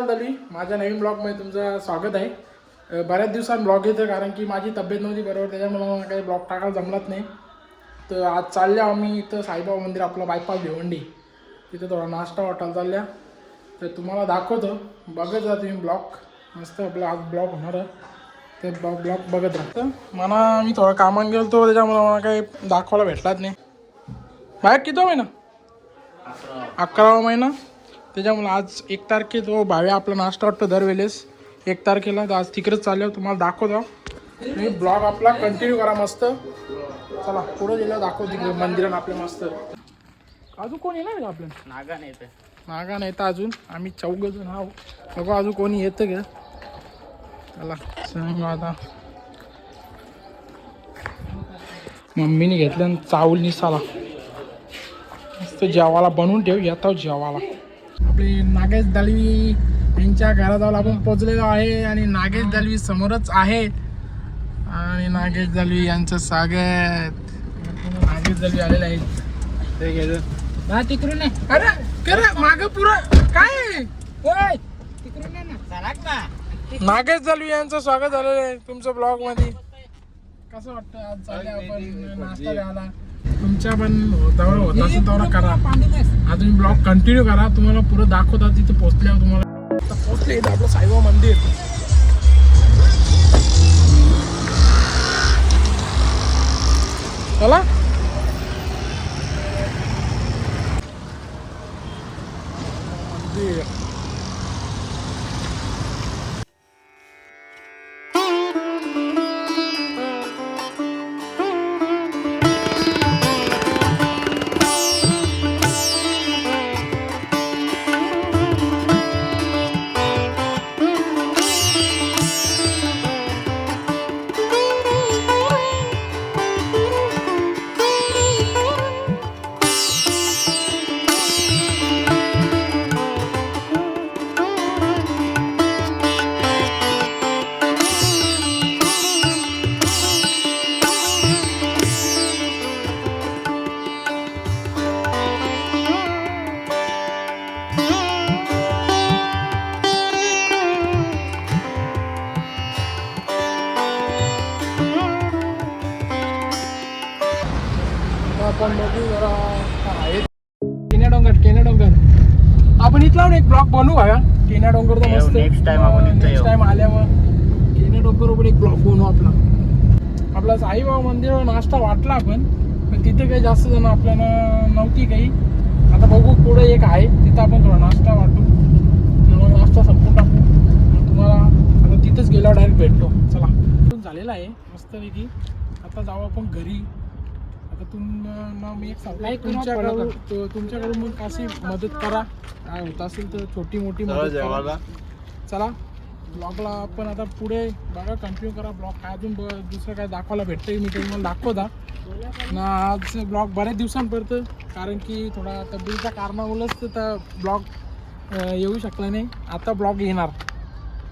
दली माझ्या नवीन ब्लॉगमध्ये तुमचं स्वागत आहे. बऱ्याच दिवसात ब्लॉग येतं कारण की माझी तब्येत नव्हती बरोबर त्याच्यामुळे मला काही ब्लॉग टाकायला जमलाच नाही. तर आज चालल्या आम्ही इथं साईबाबा मंदिर आपलं बायपास भिवंडी. तिथं थोडा नाश्ता वाटायला चालल्या. तर तुम्हाला दाखवतो. बघत जा तुम्ही ब्लॉग. मस्त आपला आज ब्लॉग होणार ते ते ब्लॉग बघत राहतं मला मी थोडं कामात गेलो तो त्याच्यामुळे मला काही दाखवायला भेटलाच नाही. बाहेर किती महिना? अकरावा महिना? त्याच्यामुळे आज एक तारखे तो भावे आपला नाश्ता वाटतो दरवेळेस. एक तारखेला तर आज तिकडेच चाललो तुम्हाला दाखवतो. तुम्ही ब्लॉग आपला कंटिन्यू करा मस्त. चला पुढे गेल्यावर दाखव तिकडे मंदिरात आपले मस्त. अजून कोण येणार का आपल्या? नागा नाही ते नागा नाही तर अजून. आम्ही चौघ जण आहो बघू अजून कोणी येतं का? चला सांग आता. मम्मीने घेतलं चावल निसाला. मस्त जेवाला बनवून ठेव येतो जेवाला आपली नागेश दळवी यांच्या घरात जाऊन आपण पोचलेलो आहे आणि नागेश दळवी समोरच आहे. आणि नागेश दळवी यांचं स्वागत. नागेश दळवी आलेले आहेत. ते घ्यायचं हा तिकडून अरे करे माग पुरं काय! तिकडून ना. नागेश दलवी यांचं स्वागत झालेलं आहे तुमच्या ब्लॉगमध्ये. कसं वाटतं आज चालले आपण? नाश्ता द्यायला. तुमच्या पण तेवढं होत असेल तेवढं करा. तुम्ही ब्लॉग कंटिन्यू करा. तुम्हाला पुरं दाखवता तिथे पोहोचल्यावर तुम्हाला. आता पोहोचले इथं आपलं साईबाबा मंदिर. चला. बनवू का केन्या डोंगर तर मस्त. next time आपण इथं नेक्स्ट. टाइम आल्यावर केन्या डोंगर पण एक ब्लॉग बनवू आपला. आपला साईबाबा मंदिरावर नाश्ता वाटला आपण पण तिथे काही जास्त जण आपल्याला नव्हती काही. आता बघू पुढे एक आहे तिथं आपण थोडा नाश्ता वाटू. मग नाश्ता संपून टाकू. मग तुम्हाला आता तिथंच गेल्यावर डायरेक्ट भेटतो. चला. झालेला आहे मस्तपैकी. आता जाऊ आपण घरी. आता तुम्हाला मी एक सांगतो. तुमच्याकडून तुमच्याकडून मग कशी मदत करा. काय होत असेल तर छोटी मोठी मदत करा. चला ब्लॉगला आपण आता पुढे बघा कंटिन्यू करा ब्लॉग. काय अजून ब- दुसरं काय दाखवायला भेटतंय मी ते तुम्हाला दाखवता. ना आज ब्लॉग बऱ्याच दिवसांपर्यंत कारण की थोडा तब्येतीच्या कारणामुळेच तर ब्लॉग येऊ शकला नाही. आता ब्लॉग येणार.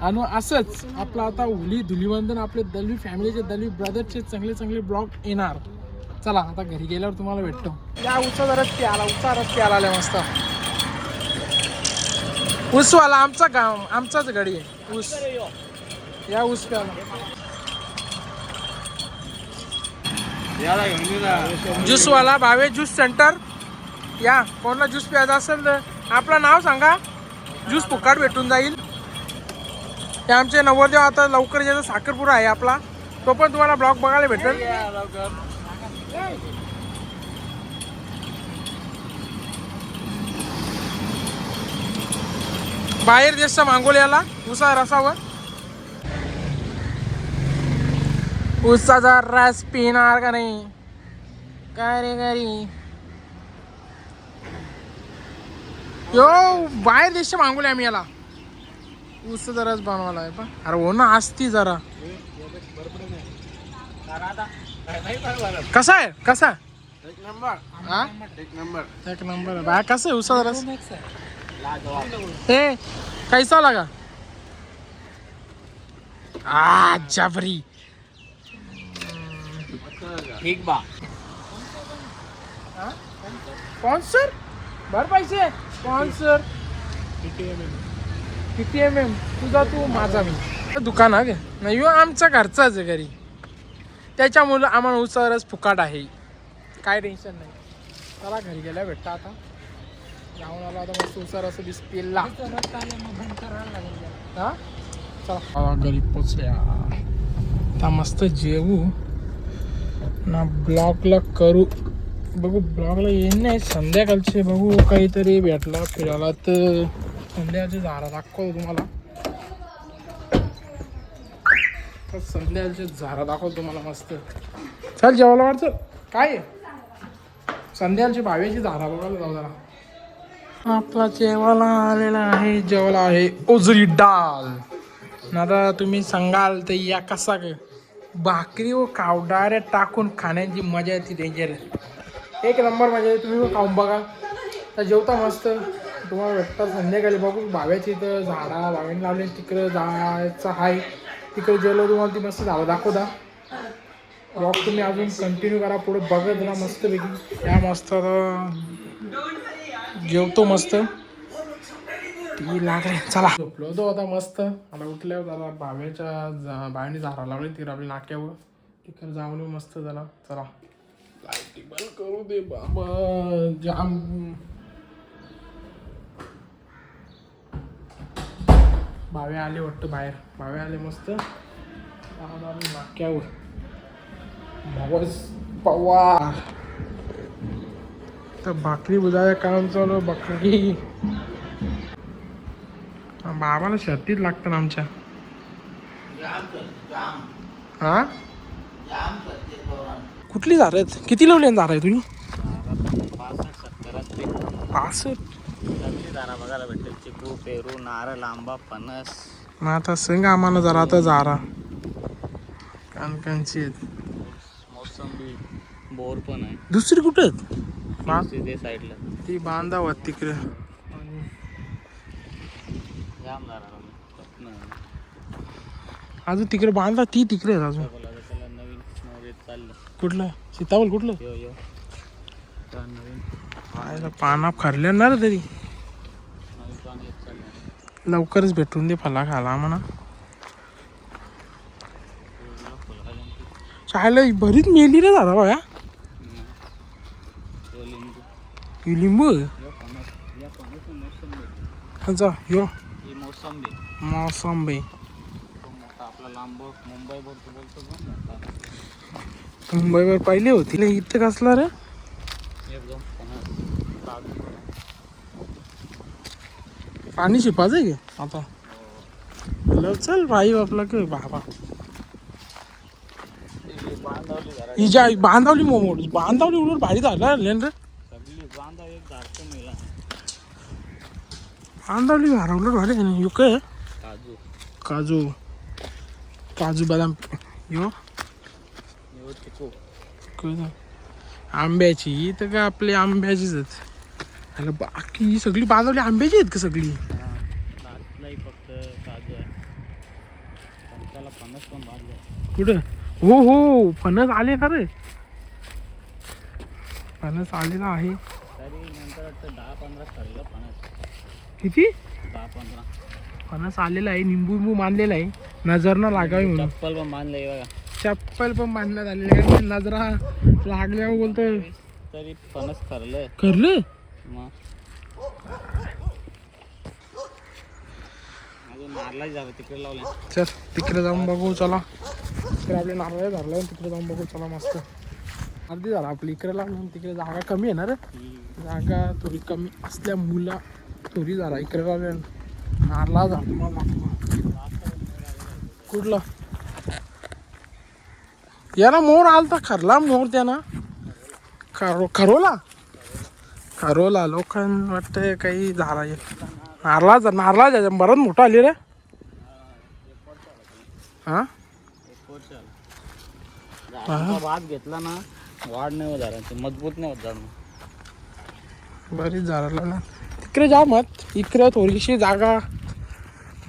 आणि असंच आपलं आता होली धुलीवंदन आपले दलवी फॅमिलीचे दलवी ब्रदरचे चांगले चांगले ब्लॉग येणार. चला आता घरी गेल्यावर तुम्हाला भेटतो. या उचा रस्ते आला उचा रस्ते आला आल्या मस्त. ऊसवाला आमचा गाव आमचाच गाडी आहे. ऊस. या ऊस प्याला. ज्यूसवाला भावे ज्यूस सेंटर. या कोणाला ज्यूस प्यायचा असेल तर आपलं नाव सांगा. ज्यूस फुकाट भेटून जाईल. हे आमचे नवरदेव आता लवकर ज्याचा साखरपुरा आहे आपला. तो पण तुम्हाला ब्लॉग बघायला भेटेल. बाहेर देशचा मागोलियाला उसा रसावर. उसाचा रस पिणार का नाही? काय रे घरी? यो बाहेर देशच्या मागवले आम्ही याला. ऊसाचा रस बनवायला आहे पण अरे हो ना असती जरा. कसा आहे? कसा? एक नंबर. हा? एक नंबर. एक नंबर. आहे बाय कसं आहे ऊसाचा रस? हे कैसा लगा? आ जाफरी ठीक बा. स्पॉन्सर भर पैसे. स्पॉन्सर किती एम एम तुझा तू माझा. मी दुकान आहे नाही ह्यो आमचा घरचाच आहे घरी. त्याच्यामुळं आम्हाला उसारच फुकाट आहे. काय टेन्शन नाही. चला घरी गेल्या भेटता आता. जाऊन आला आता मस्त उसार असं बीस पेलला हा? चला. घरी पोचल्या. आता मस्त जेवू. ना ब्लॉगला करू. बघू ब्लॉगला येईन नाही. संध्याकाळचे बघू. काहीतरी भेटला फिरायला तर संध्याकाळचे झाडा दाखवतो तुम्हाला तर संध्याकाळचे झाडा दाखवतो तुम्हाला मस्त. चल जेवायला वाटतं काय? संध्याकाळची भाव्याची झाडा बघायला जाऊ जरा. आपला जेवायला आलेला आहे जेवायला आहे ओजरी डाल न आता तुम्ही सांगाल तर या कसा भाकरी व कावडाऱ्या टाकून खाण्याची मजा येते डेंजर एक नंबर मजा आहे तुम्ही खाऊन बघा. तर जेवता मस्त. तुम्हाला भेटतात संध्याकाळी बघू. भाव्याची इथं झाडा भाव्याने लावले तिकडं जायचं आहे. तिकडे जेवलो तुम्हाला ती मस्त झाडं दाखवता. वॉक तुम्ही अजून कंटिन्यू करा पुढे बघत राहा मस्तपैकी. या मस्त आता जेवतो मस्त. ती लागले चला. झोपलो होतो आता मस्त. मला उठल्यावर जरा भाव्याच्या जा- बाहेरने झाडा लावली तिकडे आपल्या नाक्यावर. तिकडे जाऊन मस्त झाला चला. लाईटी बंद करू दे बाबा. जाम. भावे आले वाटतं बाहेर. भावे आले मस्त. नाक्यावर. भावस पवार तर भाकरी बुजाया काम चालू बकरी बाबाला शर्तीच लागतं ना आमच्या. हा? कुठली झाड आहेत? किती लावली झाड आहे तुम्ही? पासष्ट? चांगली झाडा बघायला भेटेल चिकू पेरू नारळ आंबा फणस. मग आता सांग आम्हाला जरा आता झारा कानकांची आहेत मोसंबी बोर पण आहे. दुसरी कुठं आहेत? बा- ते साईडला. ती बांधावत तिकडे. जाम झाडा अजून तिकडे बांधा ती तिकडे आहेत अजून. नवीन नाव येत चाललं. कुठलं? सीताफळ कुठलं? यो यो. नवीन. पाना खाल्ल्या ना रे तरी. लवकरच भेटून दे फला खाला म्हणा. शाळेला भरीत मेली रे दादा बघा लिंबू. जा यो. मोसंबी. मुंबईवर पाहिले होती. इथं कसला रे? पण शिपाच आहे का? आता. लव चल भाई आपला के बाबा. ती बांधावली जरा ही ज्या बांधावली मोमोड बांधावली उलट भारी झाला रे झाडचं मिळालं बांधावली भारी उलट भारी आहे ना यो काय? काजू. काजू. काजू बदाम. यो. आंब्याची तर का आपली आंब्याचीच अरे बाकी ही सगळी बांधावली आंब्याची आहेत का सगळी? लास्टलाही फक्त काजू आहे त्याला फणस पण बांधलं कुठं? हो हो फणस आले का रे फणस आलेला आहे. तरी नंतर वाटतं दहा पंधरा खाल्लं फणस किती? दहा पंधरा फणस आलेला आहे निंबू निंबू मानलेला आहे. नजर न लागावी म्हणून. चप्पल पण बांधलंय बघा चप्पल पण बांधण्यात आलेली आहे. नजरा लागल्यावर बोलतोय. तरी फणस खरलं करले मग. तिकडे लावले चल तिकडे जाऊन बघू चला. तिकडे आपले नारळ धरलं तिकडे जाऊन बघू चला मस्त. अर्धी झाला आपली इकडे लागलं तिकडे जागा कमी आहे ना रे? जागा थोडी कमी असल्या मुला थोडी झाला इकडे लागल्या नारळा झाला कुठला? याला मोर आलता खरला मोर त्यानं. खरो खरोला? खरोला लोकां वाटतं काही झाला नारळा नारळा त्याच्या बराच मोठा आली रे. हा? भात घेतला ना वाढ नाही होत मजबूत नाही होत झाड. बरीच झाडं लावल्या तिकडे जा मत. इकडे थोडीशी जागा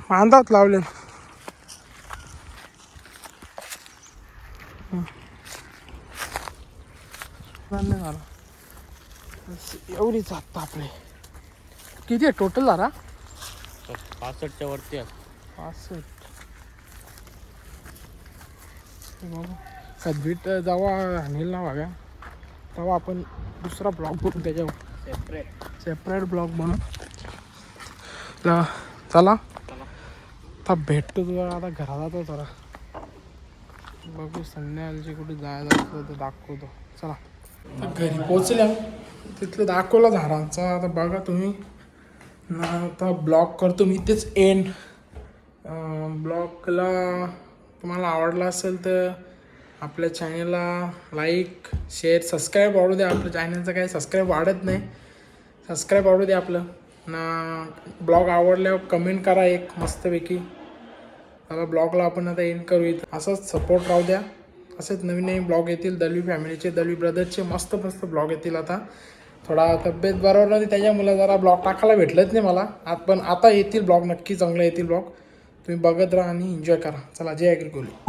बांधात लावले. झाला एवढीच आता आपले किती आहे टोटल झाला पासष्ट पासष्टच्या वरती आहे. पासष्ट. कधीट जेव्हा आणेल ना बघा तेव्हा आपण दुसरा ब्लॉग बनवू त्याच्यावर. सेपरेट सेपरेट ब्लॉग बनवू चला. आता भेटतो तुला आता घरात जातो जरा. बघू संध्याकाळची कुठे असलं तर दाखवतो. चला. घरी पोचल्या तिथलं दाखवलं झाडांचा. आता बघा तुम्ही. ना आता ब्लॉग करतो मी. तेच एंड ब्लॉगला तुम्हाला आवडला असेल तर आपल्या चॅनलला लाईक शेअर सबस्क्राईब वाढू द्या. आपल्या चॅनलचं काही सबस्क्राईब वाढत नाही. सबस्क्राईब वाढू द्या आपलं. ना ब्लॉग आवडल्यावर कमेंट करा एक मस्तपैकी. मला ब्लॉगला आपण आता एंड करू इथं असंच सपोर्ट राहू द्या. असेच नवीन नवीन ब्लॉग येतील. दलवी फॅमिलीचे दलवी ब्रदर्सचे मस्त मस्त ब्लॉग येतील आता. थोडा तब्येत बरोबर नव्हती त्याच्यामुळे जरा ब्लॉग टाकायला भेटलंच नाही मला. आत पण आता येतील ब्लॉग नक्की चांगले येतील ब्लॉग. तुम्ही बघत राहा आणि एन्जॉय करा. चला जय अग्रिकोली.